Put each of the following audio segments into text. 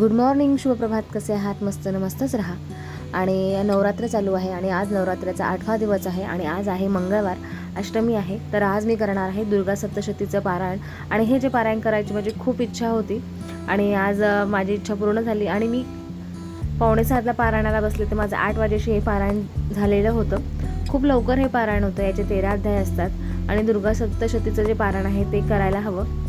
Good morning शुभप्रभात. कसे आहात? मस्त नमस्तच मस्तच राहा. आणि नवरात्र चालू आहे आणि आज नवरात्राचा आठवा दिवस आहे आणि आज आहे मंगळवार अष्टमी आहे. तर आज मी करणार आहे दुर्गा सप्तशतीचं पारायण. आणि हे जे पारायण करायची माझी खूप इच्छा होती आणि आज माझी इच्छा पूर्ण झाली. आणि मी पावणे सातला पारायणाला बसले तर माझं आठ वाजेशी हे पारायण झालेलं होतं. खूप लवकर हे पारायण होतं. याचे तेरा अध्याय असतात. आणि दुर्गा सप्तशतीचं जे पारायण आहे ते करायला हवं.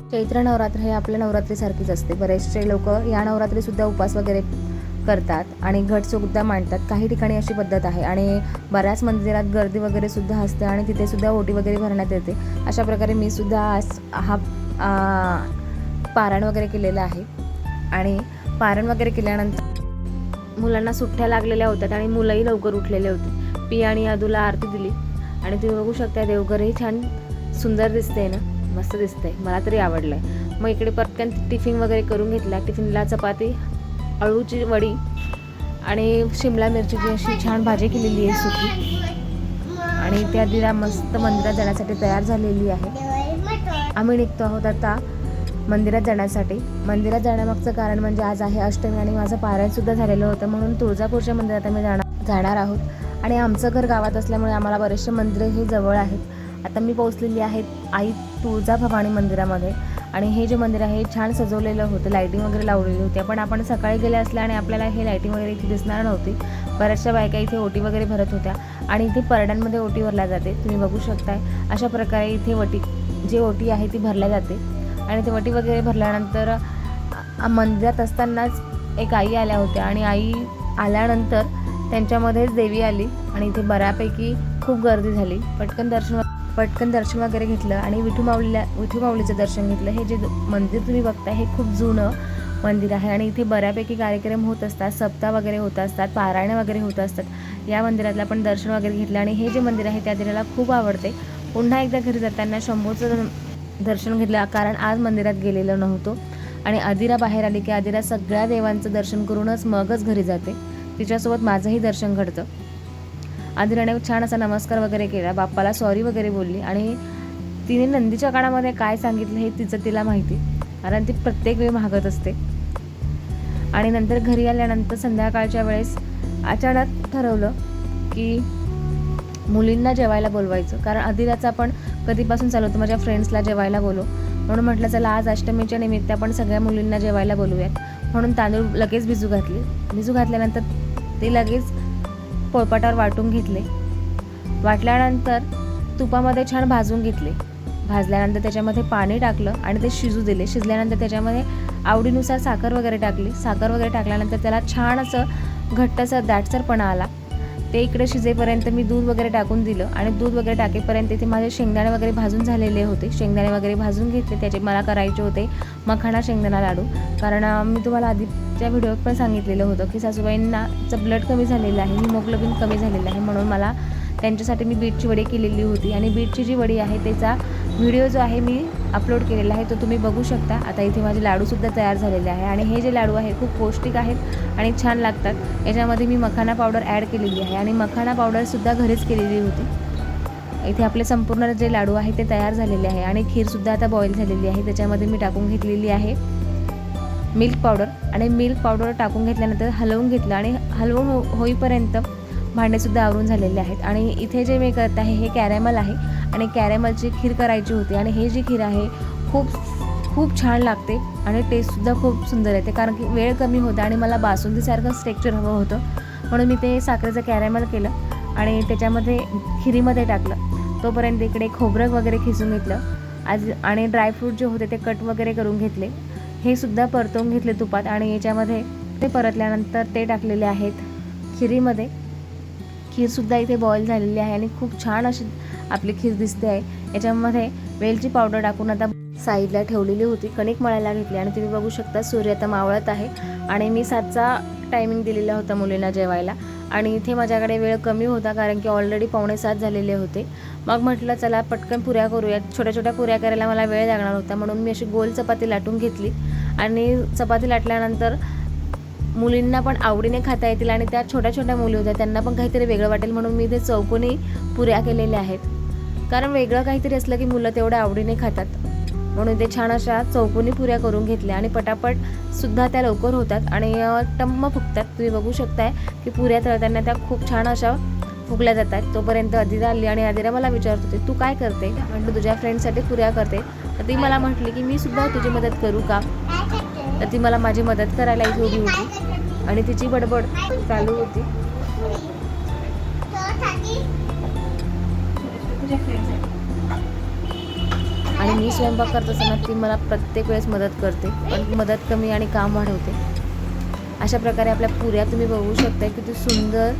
चैत्र नवरात्र हे आपल्या नवरात्रीसारखीच असते. बरेचसे लोक या नवरात्रीसुद्धा उपवास वगैरे करतात आणि घटसुद्धा मांडतात. काही ठिकाणी अशी पद्धत आहे आणि बऱ्याच मंदिरात गर्दी वगैरे सुद्धा असते आणि तिथे सुद्धा ओटी वगैरे भरण्यात येते. अशा प्रकारे मी सुद्धा आज हा पारण वगैरे केलेलं आहे. आणि पारण वगैरे केल्यानंतर मुलांना सुट्ट्या लागलेल्या होत्या आणि मुलंही लवकर उठलेले होते. पी आणि अदूला आरती दिली. आणि तुम्ही बघू शकता देवघरही छान सुंदर दिसते ना. मस्त दिसतंय. मला तरी आवडलंय. मग इकडे पटकन टिफिन वगैरे करून घेतला. टिफिनला चपाती अळूची वडी आणि शिमला मिरचीची अशी छान भाजी केलेली आहे सुकी. आणि त्या दिला मस्त मंदिरात जाण्यासाठी तयार झालेली आहे. आम्ही निघतो आहोत आता मंदिरात जाण्यासाठी. मंदिरात जाण्यामागचं कारण म्हणजे आज आहे अष्टमी आणि माझं पारायणसुद्धा झालेलं होतं. म्हणून तुळजापूरच्या मंदिरात आम्ही जाणार जाणार आहोत. आणि आमचं घर गावात असल्यामुळे आम्हाला बरेचसे मंदिरं हे जवळ आहेत. आता मी पोहोचलेली आहे आई तुळजाभवानी मंदिरामध्ये. आणि हे जे मंदिर आहे हे छान सजवलेलं होतं. लाईटिंग वगैरे लावलेली होती. पण आपण सकाळी गेले असल्याने आपल्याला हे लाईटिंग वगैरे इथे दिसणार नव्हती. बऱ्याचशा बायका इथे ओटी वगैरे भरत होत्या. आणि इथे परड्यांमध्ये ओटी भरल्या जाते. तुम्ही बघू शकताय. अशा प्रकारे इथे वटी जी ओटी आहे ती भरल्या जाते. आणि ते वटी वगैरे भरल्यानंतर मंदिरात असतानाच एक आई आल्या होत्या. आणि आई आल्यानंतर त्यांच्यामध्येच देवी आली. आणि इथे बऱ्यापैकी खूप गर्दी झाली. पटकन दर्शन पटकन दर्शन वगैरे घेतलं आणि विठू माऊलीला विठू माऊलीचं दर्शन घेतलं. हे जे मंदिर तुम्ही बघताय हे खूप जुनं मंदिर आहे आणि इथे बऱ्यापैकी कार्यक्रम होत असतात सप्ताह वगैरे होत असतात पारायणं वगैरे होत असतात. या मंदिरातलं आपण दर्शन वगैरे घेतलं आणि हे जे मंदिर आहे त्या दिराला खूप आवडते. पुन्हा एकदा घरी जाताना शंभूचं दर्शन घेतलं कारण आज मंदिरात गेलेलो नव्हतो. आणि अधिरा बाहेर आली की अधिरा सगळ्या देवांचं दर्शन करूनच मगच घरी जाते. तिच्यासोबत माझंही दर्शन घडतं. अधिराने छान असा नमस्कार वगैरे केला. बाप्पाला सॉरी वगैरे बोलली. आणि तिने नंदीच्या काळामध्ये काय सांगितलं हे तिचं तिला माहिती. कारण ती प्रत्येक वेळी मागत असते. आणि नंतर घरी आल्यानंतर संध्याकाळच्या वेळेस अचानक ठरवलं की मुलींना जेवायला बोलवायचं. कारण अधिराचं आपण कधीपासून चालू माझ्या फ्रेंड्सला जेवायला बोलो. म्हणून म्हटलं चला आज अष्टमीच्या निमित्त आपण सगळ्या मुलींना जेवायला बोलूयात. म्हणून तांदूळ लगेच भिजू घातले. भिजू घातल्यानंतर ते लगेच पोळपाटावर वाटून घेतले. वाटल्यानंतर तुपामध्ये छान भाजून घेतले. भाजल्यानंतर त्याच्यामध्ये पाणी टाकलं आणि ते शिजू दिले. शिजल्यानंतर त्याच्यामध्ये आवडीनुसार साखर वगैरे टाकली. साखर वगैरे टाकल्यानंतर त्याला छान असं घट्टसर दाटसरपणा आला. ते इकडे शिजेपर्यंत मी दूध वगैरे टाकून दिलं आणि दूध वगैरे टाकेपर्यंत इथे माझे शेंगदाणे वगैरे भाजून झालेले होते. शेंगदाणे वगैरे भाजून घेतले त्याचे मला करायचे होते मखाणा शेंगदाणा लाडू. कारण मी तुम्हाला आधीच्या व्हिडिओत पण सांगितलेलं होतं की सासूबाईंनाचं ब्लड कमी झालेलं आहे हिमोग्लोबिन कमी झालेलं आहे म्हणून मला त्यांच्यासाठी मी बीटची वडी केलेली होती. आणि बीटची जी वडी आहे त्याचा व्हिडिओ जो आहे मी अपलोड केलेला आहे तो तुम्ही बघू शकता. आता इथे माझे लाडूसुद्धा तयार झालेले आहे. आणि हे जे लाडू आहे खूप पौष्टिक आहेत आणि छान लागतात. याच्यामध्ये मी मखाना पावडर ॲड केलेली आहे आणि मखाना पावडरसुद्धा घरीच केलेली होती. इथे आपले संपूर्ण जे लाडू आहे ते तयार झालेले आहे आणि खीरसुद्धा आता बॉईल झालेली आहे. त्याच्यामध्ये मी टाकून घेतलेली आहे मिल्क पावडर आणि मिल्क पावडर टाकून घेतल्यानंतर हलवून घेतलं आणि हलवून हो होईपर्यंत भांडेसुद्धा आवरून झालेले आहेत. आणि इथे जे मी करत आहे हे कॅरेमल आहे. आणि कॅरेमलची खीर करायची होती. आणि हे जी खीर आहे खूप खूप छान लागते. आणि टेस्टसुद्धा खूप सुंदर येते. कारण की वेळ कमी होता आणि मला बासुंदीसारखं स्ट्रेक्चर हवं होतं. म्हणून मी ते साखरेचं कॅरेमल केलं. आणि त्याच्यामध्ये खिरीमध्ये टाकलं. तोपर्यंत इकडे खोबरं वगैरे खिसून घेतलं. आज आणि ड्रायफ्रूट जे होते ते कट वगैरे करून घेतले. हे सुद्धा परतवून घेतले तुपात. आणि याच्यामध्ये ते परतल्यानंतर ते टाकलेले आहेत खिरीमध्ये. खीरसुद्धा इथे बॉईल झालेली आहे आणि खूप छान अशी आपली खीर दिसते आहे. याच्यामध्ये वेलची पावडर टाकून आता साईडला ठेवलेली होती कणिक मळायला घेतली आणि तुम्ही बघू शकता सूर्य आता मावळत आहे. आणि मी सातचा टायमिंग दिलेला होता मुलींना जेवायला आणि इथे माझ्याकडे वेळ कमी होता कारण की ऑलरेडी पावणे सात झालेले होते. मग म्हटलं चला पटकन पुऱ्या करूयात छोट्या छोट्या पुऱ्या करायला मला वेळ लागणार होता म्हणून मी अशी गोल चपाती लाटून घेतली आणि चपाती लाटल्यानंतर मुलींना पण आवडीने खाता येतील आणि त्या छोट्या छोट्या मुली होत्या त्यांना पण काहीतरी वेगळं वाटेल म्हणून मी ते चौकोनी पुऱ्या केलेल्या आहेत. कारण वेगळं काहीतरी असलं की मुलं तेवढ्या आवडीने खातात. म्हणून ते छान अशा चौकोनी पुऱ्या करून घेतल्या आणि पटापट सुद्धा त्या लवकर होतात आणि टम्म फुगतात. तुम्ही बघू शकताय की पुऱ्या तळताना त्या खूप छान अशा फुगल्या जातात. तोपर्यंत अदिरा आली आणि अदिरा मला विचारत होती तू काय करते? म्हटलं तुझ्या फ्रेंडसाठी पुऱ्या करते. तर ती मला म्हटली की मी सुद्धा तुझी मदत करू का? तर ती मला माझी मदत करायला इथे उभी होती. आणि तिची बडबड चालू होती. आणि मी स्वयंपाक करत असताना ती मला प्रत्येक वेळेस मदत करते. पण मदत कमी आणि काम वाढवते. अशा प्रकारे आपल्या पुऱ्या तुम्ही बघू शकता किती सुंदर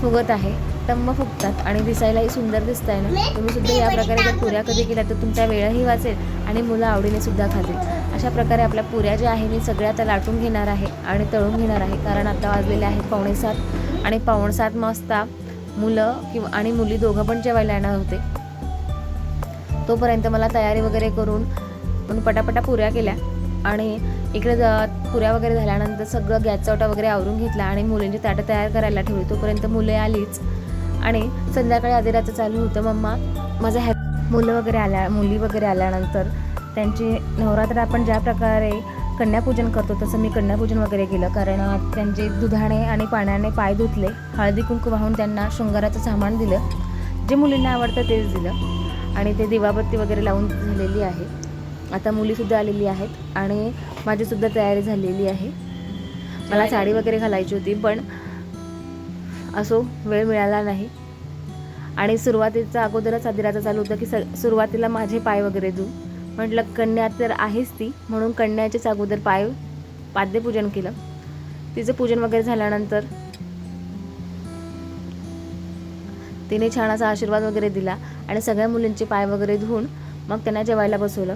फुगत आहे. टम्म फुगतात आणि दिसायलाही सुंदर दिसत आहे ना तुम्ही सुद्धा या प्रकारे जर पुऱ्या कधी केल्या तर तुमचा वेळही वाचेल आणि मुलं आवडीने सुद्धा खातील. अशा प्रकारे आपल्या पुऱ्या ज्या आहे मी सगळ्या आता लाटून घेणार आहे आणि तळून घेणार आहे. कारण आता वाजलेले आहेत पावणे सात आणि पावणे सात वाजता मुलं किंवा आणि मुली दोघं पण जेवायला येणार होते. तोपर्यंत मला तयारी वगैरे करून म्हणून पटापटा पुऱ्या केल्या आणि इकडे पुऱ्या वगैरे झाल्यानंतर सगळं गॅसचा ओटा वगैरे आवरून घेतला आणि मुलींची ताटं तयार करायला ठेवली. तोपर्यंत मुले आलीच. आणि संध्याकाळी आदिराचं चालू होतं. मम्मा माझं हॅ मुलं वगैरे आल्या मुली वगैरे आल्यानंतर त्यांची नवरात्र आपण ज्या प्रकारे कन्यापूजन करतो तसं मी कन्यापूजन वगैरे केलं. कारण त्यांचे दुधाणे आणि पाण्याने पाय धुतले हळदी कुंकू वाहून त्यांना शृंगाराचं सामान दिलं. जे मुलींना आवडतं तेच दिलं. आणि ते दिवाबत्ती वगैरे लावून झालेली आहे. आता मुलीसुद्धा आलेली आहेत आणि माझीसुद्धा तयारी झालेली आहे. मला साडी वगैरे घालायची होती पण असो वेळ मिळाला नाही. आणि सुरुवातीचा अगोदरच आदिराचं चालू होतं की स सुरुवातीला माझे पाय वगैरे धू म्हटलं कन्या तर आहेच ती. म्हणून कन्याचेच अगोदर पाय पाद्यपूजन केलं. तिचं पूजन वगैरे झाल्यानंतर तिने छान असा आशीर्वाद वगैरे दिला आणि सगळ्या मुलींचे पाय वगैरे धुवून मग त्यांना जेवायला बसवलं.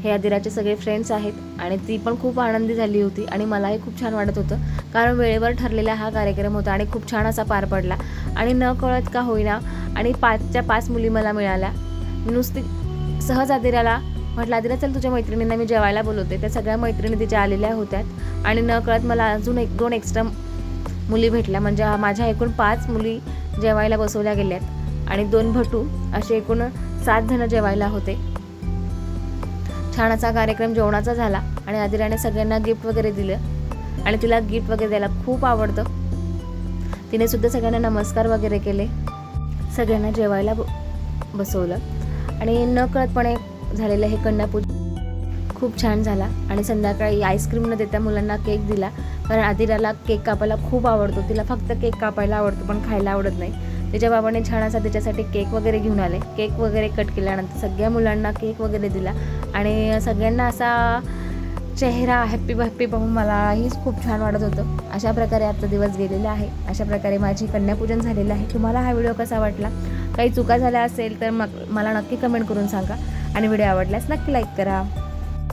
हे आदिराचे सगळे फ्रेंड्स आहेत आणि ती पण खूप आनंदी झाली होती आणि मलाही खूप छान वाटत होतं. कारण वेळेवर ठरलेला हा कार्यक्रम होता आणि खूप छान असा पार पडला. आणि न कळत का होईना आणि पाचच्या पाच मुली मला मिळाल्या. नुसती सहज आदिराला म्हटलं आदिरा चल तुझ्या मैत्रिणींना मी जेवायला बोलवते. त्या सगळ्या मैत्रिणी तिच्या आलेल्या होत्या आणि न कळत मला अजून एक दोन एक्स्ट्रा मुली भेटल्या. म्हणजे माझ्या एकूण पाच मुली जेवायला बसवल्या गेल्यात आणि दोन भटू असे एकूण सात जण जेवायला होते. छान असा कार्यक्रम जेवणाचा झाला आणि आदिराने सगळ्यांना गिफ्ट वगैरे दिलं. आणि तिला गिफ्ट वगैरे द्यायला खूप आवडतं. तिने सुद्धा सगळ्यांना नमस्कार वगैरे केले. सगळ्यांना जेवायला ब- बसवलं. आणि नकळतपणे झालेलं हे कन्यापूजन खूप छान झाला. आणि संध्याकाळी आईस्क्रीम न देता मुलांना केक दिला. कारण आदिराला केक कापायला खूप आवडतो. तिला फक्त केक कापायला आवडतो पण खायला आवडत नाही. तिच्या बाबाने छान असा तिच्यासाठी केक वगैरे घेऊन आले. केक वगैरे कट केल्यानंतर सगळ्या मुलांना केक वगैरे दिला. आणि सगळ्यांना असा चेहरा हॅप्पी हॅप्पी पाहून मलाही खूप छान वाटत होतं. अशा प्रकारे आजचा दिवस गेलेला आहे. अशा प्रकारे माझी कन्यापूजन झालेलं आहे. तुम्हाला हा व्हिडिओ कसा वाटला? काही चुका झाल्या असेल तर मग मला नक्की कमेंट करून सांगा. आणि व्हिडिओ आवडल्यास नक्की लाईक करा.